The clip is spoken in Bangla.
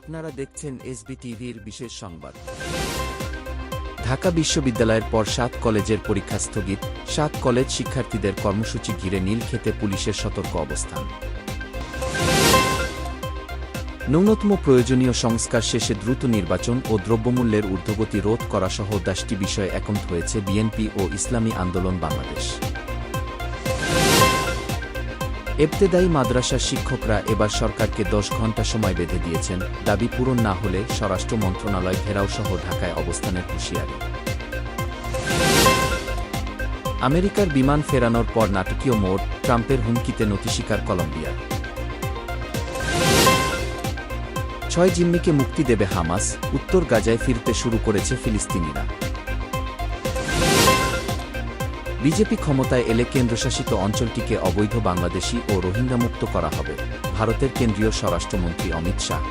আপনারা দেখছেন এসবি টিভির বিশেষ সংবাদ। ঢাকা বিশ্ববিদ্যালয়ের পর সাত কলেজের পরীক্ষা স্থগিত, সাত কলেজ শিক্ষার্থীদের কর্মসূচি ঘিরে নীলক্ষেতে পুলিশের সতর্ক অবস্থান। ন্যূনতম প্রয়োজনীয় সংস্কার শেষে দ্রুত নির্বাচন ও দ্রব্যমূল্যের ঊর্ধ্বগতি রোধ করাসহ দশটি বিষয়ে একমত হয়েছে বিএনপি ও ইসলামী আন্দোলন বাংলাদেশ। এবতেদায়ী মাদ্রাসার শিক্ষকরা এবার সরকারকে দশ ঘণ্টা সময় বেঁধে দিয়েছেন। দাবি পূরণ না হলে স্বরাষ্ট্র মন্ত্রণালয় ঘেরাও সহ ঢাকায় অবস্থানের হুঁশিয়ারি। আমেরিকার বিমান ফেরানোর পর নাটকীয় মোড়, ট্রাম্পের হুমকিতে নতিস্বীকার কলম্বিয়া। ছয় জিম্মিকে মুক্তি দেবে হামাস, উত্তর গাজায় ফিরতে শুরু করেছে ফিলিস্তিনিরা। বিজেপি ক্ষমতায় এলে কেন্দ্রশাসিত অঞ্চলটিকে অবৈধ বাংলাদেশি ও রোহিঙ্গামুক্ত করা হবে। ভারতের কেন্দ্রীয় স্বরাষ্ট্রমন্ত্রী অমিত শাহ।